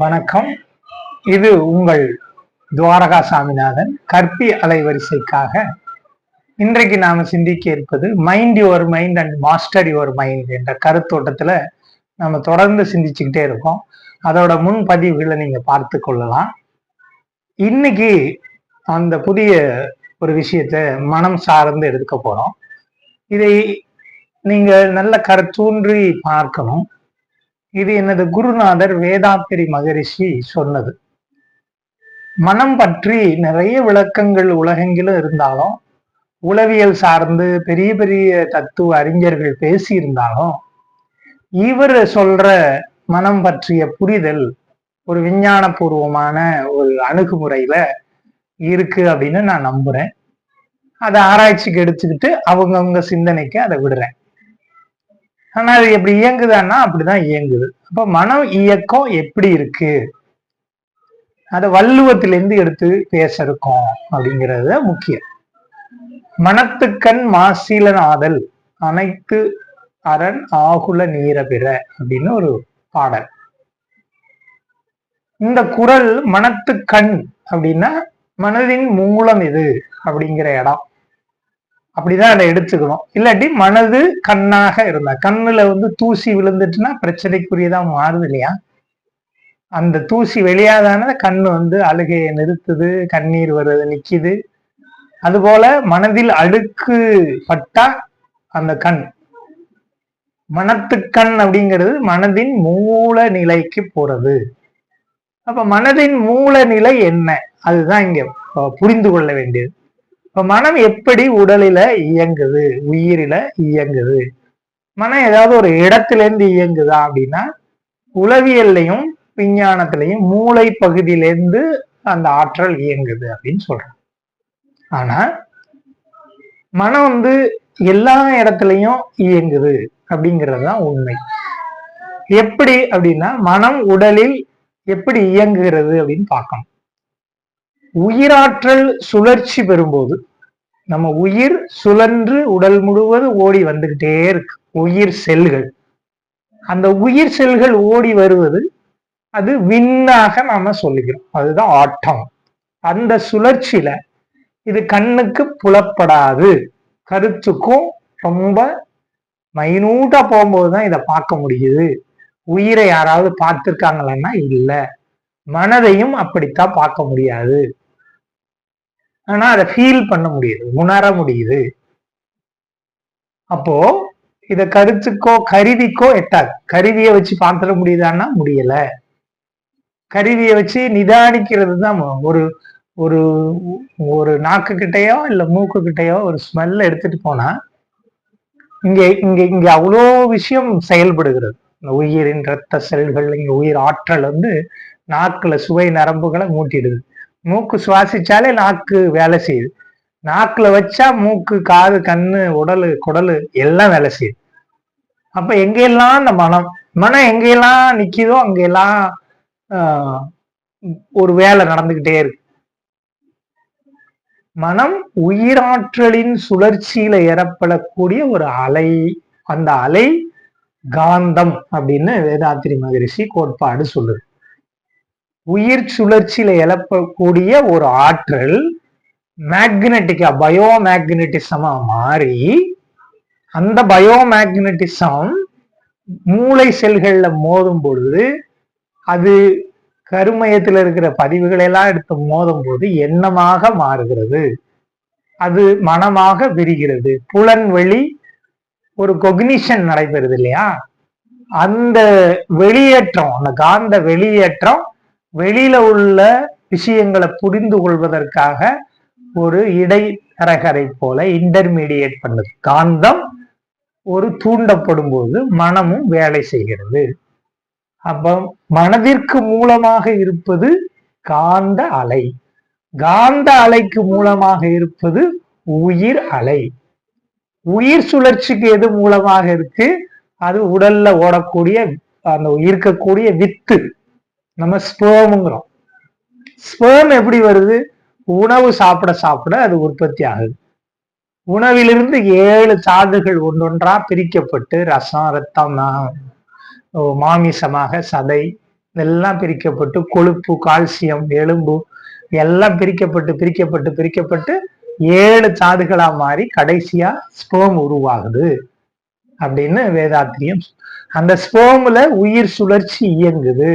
வணக்கம். இது உங்கள் துவாரகா சாமிநாதன் கற்பி அலைவரிசைக்காக. இன்றைக்கு நாம சிந்திக்க இருப்பது mind your mind and master your mind என்ற கருத்தோட்டத்துல நம்ம தொடர்ந்து சிந்திச்சுக்கிட்டே இருக்கோம். அதோட முன் பதிவுகளை நீங்க பார்த்து கொள்ளலாம். இன்னைக்கு அந்த புதிய ஒரு விஷயத்த மனம் சார்ந்து எடுக்க போறோம். இதை நீங்க நல்ல கருத்தூன்றி பார்க்கணும். இது எனது குருநாதர் வேதாத்திரி மகரிஷி சொன்னது. மனம் பற்றி நிறைய விளக்கங்கள் உலகெங்கிலும் இருந்தாலும் உளவியல் சார்ந்து பெரிய பெரிய தத்துவ அறிஞர்கள் பேசியிருந்தாலும் இவர் சொல்ற மனம் பற்றிய புரிதல் ஒரு விஞ்ஞான பூர்வமான ஒரு அணுகுமுறையில இருக்கு அப்படின்னு நான் நம்புறேன். அதை ஆராய்ச்சிக்கு எடுத்துக்கிட்டு அவங்கவுங்க சிந்தனைக்கு அதை விடுறேன். ஆனா அது எப்படி இயங்குதான்னா அப்படிதான் இயங்குது. அப்ப மனம் இயக்கம் எப்படி இருக்கு? அதை வள்ளுவத்திலிருந்து எடுத்து பேச இருக்கோம் முக்கியம். மனத்துக்கண் மாசீலனாதல் அனைத்து அரண் ஆகுல நீர பிற அப்படின்னு ஒரு பாடல். இந்த குரல் மனத்து கண் அப்படின்னா மனதின் மூலம் இது அப்படிங்கிற இடம். அப்படிதான் அதை எடுத்துக்கணும். இல்லாட்டி மனது கண்ணாக இருந்தா கண்ணுல வந்து தூசி விழுந்துட்டுன்னா பிரச்சனைக்குரியதா மாறுது இல்லையா? அந்த தூசி வெளியாதான கண்ணு வந்து அழுகையை நிறுத்துது கண்ணீர் வர்றது நிக்குது. அதுபோல மனதில் அடுக்கு பட்டா அந்த கண். மனத்துக்கண் அப்படிங்கிறது மனதின் மூல நிலைக்கு போறது. அப்ப மனதின் மூல நிலை என்ன? அதுதான் இங்க புரிந்து கொள்ள வேண்டியது. இப்ப மனம் எப்படி உடலில இயங்குது? உயிரில இயங்குது? மனம் ஏதாவது ஒரு இடத்துல இருந்து இயங்குதா அப்படின்னா உளவியல்லையும் விஞ்ஞானத்திலையும் மூளை பகுதியிலேருந்து அந்த ஆற்றல் இயங்குது அப்படின்னு சொல்றாங்க. ஆனா மனம் வந்து எல்லா இடத்துலையும் இயங்குது அப்படிங்கிறது தான் உண்மை. எப்படி அப்படின்னா மனம் உடலில் எப்படி இயங்குகிறது அப்படின்னு பார்க்கணும். உயிராற்றல் சுழற்சி பெறும்போது நம்ம உயிர் சுழன்று உடல் முழுவதும் ஓடி வந்துகிட்டே இருக்கு. உயிர் செல்கள். அந்த உயிர் செல்கள் ஓடி வருவது அது விண்ணாக நாம சொல்லுகிறோம். அதுதான் ஆட்டம். அந்த சுழற்சியில இது கண்ணுக்கு புலப்படாது. கருத்துக்கும் ரொம்ப மைனூட்டா போகும்போது தான் இதை பார்க்க முடியுது. உயிரை யாராவது பார்த்துருக்காங்களான்னா இல்ல. மனதையும் அப்படித்தான் பார்க்க முடியாது. ஆனா அதை ஃபீல் பண்ண முடியுது உணர முடியுது. அப்போ இத கருத்துக்கோ கருவிக்கோ எட்டாது. கருவியை வச்சு பார்த்துட முடியுதான்னா முடியல. கருவியை வச்சு நிதானிக்கிறது தான் ஒரு ஒரு ஒரு நாக்கு கிட்டையோ இல்ல மூக்கு கிட்டையோ ஒரு ஸ்மெல் எடுத்துட்டு போனா இங்க இங்க இங்க அவ்வளோ விஷயம் செயல்படுகிறது. இந்த உயிரின் ரத்த செல்கள் இங்க உயிர் ஆற்றல் வந்து நாக்குல சுவை நரம்புகளை மூட்டிடுது. மூக்கு சுவாசிச்சாலே நாக்கு வேலை செய்யுது. நாக்குல வச்சா மூக்கு காது கண்ணு உடலு குடலு எல்லாம் வேலை செய்யுது. அப்ப எங்கெல்லாம் அந்த மனம் மனம் எங்கெல்லாம் நிக்குதோ அங்கெல்லாம் ஒரு வேலை நடந்துகிட்டே இருக்கு. மனம் உயிராற்றலின் சுழற்சியில ஏறப்படக்கூடிய ஒரு அலை அந்த அலை காந்தம் அப்படின்னு வேதாத்திரி மகரிஷி கோட்பாடு சொல்லுது. உயிர் சுழற்சியில எழப்பக்கூடிய ஒரு ஆற்றல் மேக்னட்டிக்கா பயோ மேக்னட்டிசமா மாறி அந்த பயோ மேக்னட்டிசம் மூளை செல்கள்ல மோதும் பொழுது அது கருமயத்தில் இருக்கிற பதிவுகளை எல்லாம் எடுத்து மோதும் போது எண்ணமாக மாறுகிறது. அது மனமாக விரிகிறது. புலன்வெளி ஒரு கொக்னிஷன் நடைபெறுது இல்லையா? அந்த வெளியேற்றம் அந்த காந்த வெளியேற்றம் வெளியில உள்ள விஷயங்களை புரிந்து கொள்வதற்காக ஒரு இடைத்தரகரை போல இன்டர்மீடியேட் பண்ணுது. காந்தம் ஒரு தூண்டப்படும் போது மனமும் வேலை செய்கிறது. அப்ப மனதிற்கு மூலமாக இருப்பது காந்த அலை. காந்த அலைக்கு மூலமாக இருப்பது உயிர் அலை. உயிர் சுழற்சிக்கு எது மூலமாக இருக்கு? அது உடல்ல ஓடக்கூடிய அந்த இருக்கக்கூடிய வித்து. நம்ம ஸ்பேமுங்கிறோம் ஸ்பேம் எப்படி வருது? உணவு சாப்பிட சாப்பிட அது உற்பத்தி ஆகுது. உணவிலிருந்து ஏழு சாதுகள் ஒன்றொன்றா பிரிக்கப்பட்டு ரசம் ரத்தம் மாமிசமாக சதை இதெல்லாம் பிரிக்கப்பட்டு கொழுப்பு கால்சியம் எலும்பு எல்லாம் பிரிக்கப்பட்டு பிரிக்கப்பட்டு பிரிக்கப்பட்டு ஏழு சாதுகளா மாறி கடைசியா ஸ்போம் உருவாகுது அப்படின்னு வேதாத்திரியம் அந்த ஸ்போம்ல உயிர் சுழற்சி இயங்குது.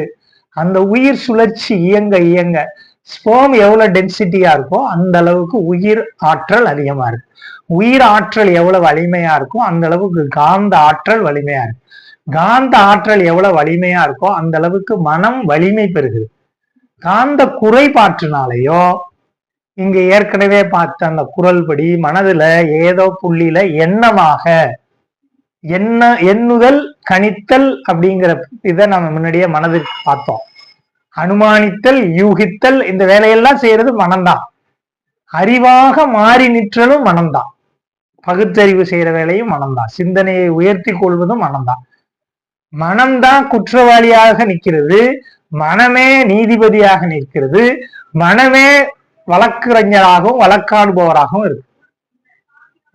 அந்த உயிர் சுழற்சி இயங்க இயங்க. ஸ்போம் எவ்வளவு டென்சிட்டியா இருக்கோ அந்த அளவுக்கு உயிர் ஆற்றல் அதிகமா இருக்கு. உயிர் ஆற்றல் எவ்வளவு வலிமையா இருக்கோ அந்த அளவுக்கு காந்த ஆற்றல் வலிமையா இருக்கு. காந்த ஆற்றல் எவ்வளவு வலிமையா இருக்கோ அந்த அளவுக்கு மனம் வலிமை பெறுகிறது. காந்த குறைபாற்றினாலேயோ இங்க ஏற்கனவே பார்த்த அந்த குரல் படி மனதுல ஏதோ புள்ளியில எண்ணமாக என்ன எண்ணுதல் கணித்தல் அப்படிங்கிற இதை நம்ம முன்னாடியே மனதுக்கு பார்த்தோம். அனுமானித்தல் யூகித்தல் இந்த வேலையெல்லாம் செய்யறது மனம்தான். அறிவாக மாறி நிற்றலும் மனம்தான். பகுத்தறிவு செய்யற வேலையும் மனம்தான். சிந்தனையை உயர்த்தி கொள்வதும் மனம்தான். மனம்தான் குற்றவாளியாக நிற்கிறது. மனமே நீதிபதியாக நிற்கிறது. மனமே வழக்கறிஞராகவும் வழக்காடுபவராகவும் இருக்கு.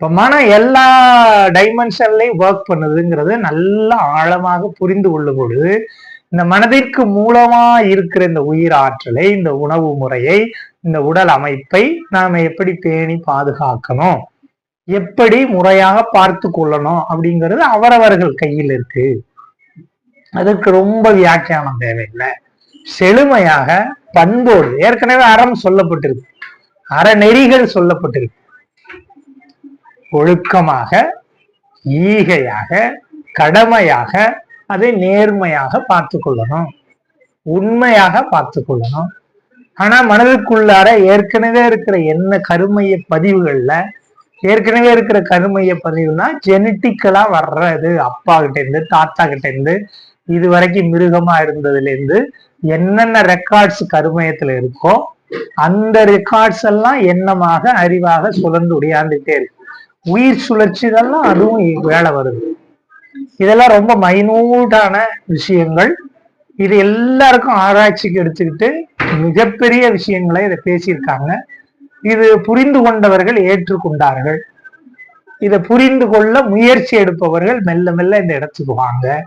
இப்ப மனம் எல்லா டைமென்ஷன்லையும் ஒர்க் பண்ணுதுங்கிறது நல்ல ஆழமாக புரிந்து கொள்ளும் பொழுது இந்த மனதிற்கு மூலமா இருக்கிற இந்த உயிர் ஆற்றலை இந்த உணவு முறையை இந்த உடல் அமைப்பை நாம எப்படி பேணி பாதுகாக்கணும்? எப்படி முறையாக பார்த்து கொள்ளணும்? அப்படிங்கிறது அவரவர்கள் கையில் இருக்கு. அதுக்கு ரொம்ப வியாக்கியானம் தேவையில்லை. செழுமையாக பண்போடு ஏற்கனவே அறம் சொல்லப்பட்டிருக்கு. அறநெறிகள் சொல்லப்பட்டிருக்கு. ஒழுக்கமாக ஈகையாக கடமையாக அதை நேர்மையாக பார்த்து கொள்ளணும். உண்மையாக பார்த்து கொள்ளணும். ஆனா மனதுக்குள்ளார ஏற்கனவே இருக்கிற என்ன கருமைய பதிவுகள்ல ஏற்கனவே இருக்கிற கருமைய பதிவுனா ஜெனட்டிக்கலா வர்றது அப்பா கிட்ட இருந்து தாத்தா கிட்ட இருந்து இது வரைக்கும் மிருகமா இருந்ததுல இருந்து என்னென்ன ரெக்கார்ட்ஸ் கருமயத்துல இருக்கோ அந்த ரெக்கார்ட்ஸ் எல்லாம் எண்ணமாக அறிவாக சுழந்து உடையாந்துட்டே இருக்கு. உயிர் சுழற்சி இதெல்லாம் அதுவும் வேலை வருது. இதெல்லாம் ரொம்ப மைனூட்டான விஷயங்கள். இது எல்லாருக்கும் ஆராய்ச்சிக்கு எடுத்துக்கிட்டு மிகப்பெரிய விஷயங்களை இதை பேசியிருக்காங்க. இது புரிந்து கொண்டவர்கள் ஏற்றுக்கொண்டார்கள். இதை புரிந்து கொள்ள முயற்சி எடுப்பவர்கள் மெல்ல மெல்ல இந்த இடத்துக்கு வாங்க.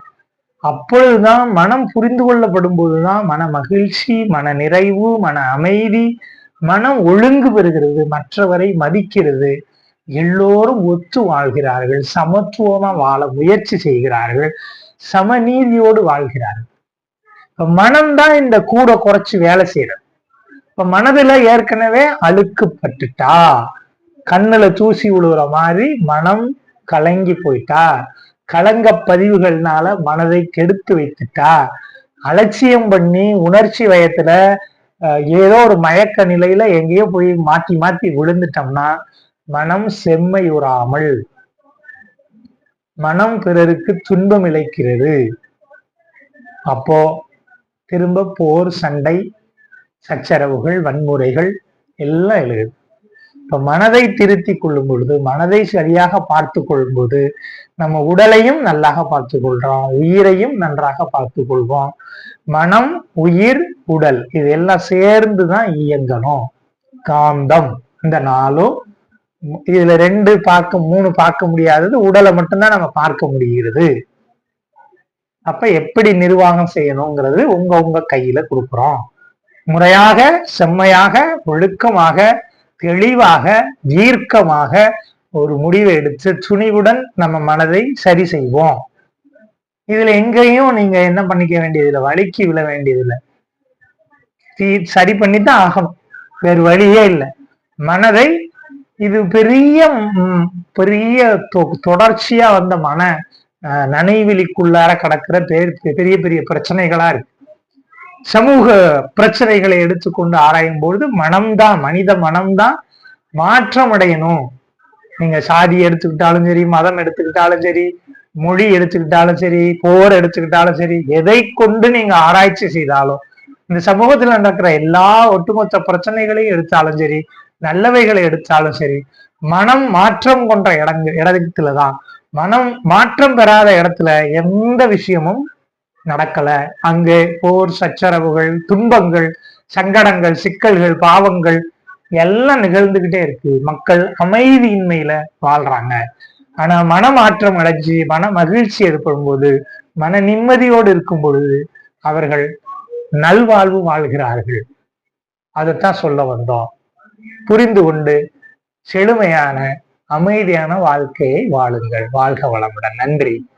அப்பொழுதுதான் மனம் புரிந்து கொள்ளப்படும் போதுதான் மன மகிழ்ச்சி மன நிறைவு மன அமைதி மனம் ஒழுங்கு பெறுகிறது மற்றவரை மதிக்கிறது. எல்லோரும் ஒத்து வாழ்கிறார்கள் சமத்துவமா வாழ முயற்சி செய்கிறார்கள் சமநீதியோடு வாழ்கிறார்கள். இப்ப மனம்தான் இந்த கூட குறைச்சு வேலை செய்யறது இப்ப மனதுல ஏற்கனவே அழுக்கு பட்டுட்டா கண்ணுல தூசி விழுகிற மாதிரி மனம் கலங்கி போயிட்டா கலங்க பதிவுகள்னால மனதை கெடுத்து வைத்துட்டா அலட்சியம் பண்ணி உணர்ச்சி வயத்துல ஏதோ ஒரு மயக்க நிலையில எங்கேயோ போய் மாத்தி மாத்தி விழுந்துட்டோம்னா மனம் செம்மையுறாமல். மனம் பிறருக்கு துன்பம் இழைக்கிறது. அப்போ திரும்ப போர் சண்டை சச்சரவுகள் வன்முறைகள் எல்லாம் எழுது. இப்ப மனதை திருத்தி கொள்ளும் பொழுது மனதை சரியாக பார்த்து கொள்ளும் போது நம்ம உடலையும் நல்லாக பார்த்து கொள்றோம் உயிரையும் நன்றாக பார்த்து கொள்வோம். மனம் உயிர் உடல் இது எல்லாம் சேர்ந்துதான் இயங்கணும். காந்தம் இந்த நாளும் இதுல ரெண்டு பார்க்க மூணு பார்க்க முடியாதது உடலை மட்டும்தான் நம்ம பார்க்க முடிகிறது. அப்ப எப்படி நிர்வாகம் செய்யணுங்கிறது உங்க உங்க கையில கொடுக்குறோம். முறையாக செம்மையாக ஒழுக்கமாக தெளிவாக தீர்க்கமாக ஒரு முடிவை எடுத்து துணிவுடன் நம்ம மனதை சரி செய்வோம். இதுல எங்கேயும் நீங்க என்ன பண்ணிக்க வேண்டியதில்லை வலிக்கு விழ வேண்டியதில்லை. தீ சரி பண்ணித்தான் ஆகணும். வேறு வழியே இல்லை. மனதை இது பெரிய பெரிய தொடர்ச்சியா வந்த மன நனைவெளிக்குள்ளார கடக்கிற பெரிய பெரிய பிரச்சனைகளா இருக்கு. சமூக பிரச்சனைகளை எடுத்துக்கொண்டு ஆராயும் பொழுது மனம்தான் மனித மனம்தான் மாற்றம் அடையணும் நீங்க சாதி எடுத்துக்கிட்டாலும் சரி மதம் எடுத்துக்கிட்டாலும் சரி மொழி எடுத்துக்கிட்டாலும் சரி போர் எடுத்துக்கிட்டாலும் சரி எதை கொண்டு நீங்க ஆராய்ச்சி செய்தாலும் இந்த சமூகத்துல நடக்கிற எல்லா ஒட்டுமொத்த பிரச்சனைகளையும் எடுத்தாலும் சரி நல்லவைகளை எடுத்தாலும் சரி மனம் மாற்றம் கொண்ட இடங்க இடத்துலதான். மனம் மாற்றம் பெறாத இடத்துல எந்த விஷயமும் நடக்கல. அங்கே போர் சச்சரவுகள் துன்பங்கள் சங்கடங்கள் சிக்கல்கள் பாவங்கள் எல்லாம் நிகழ்ந்துகிட்டே இருக்கு. மக்கள் அமைதியின்மையில வாழ்றாங்க. ஆனா மனமாற்றம் அடைஞ்சு மன மகிழ்ச்சி ஏற்படும் போது மன நிம்மதியோடு இருக்கும் பொழுது அவர்கள் நல்வாழ்வு வாழ்கிறார்கள். அதைத்தான் சொல்ல வந்தோம். புரிந்து கொண்டு செழுமையான அமைதியான வாழ்க்கையை வாழுங்கள். வாழ்க வளமுடன். நன்றி.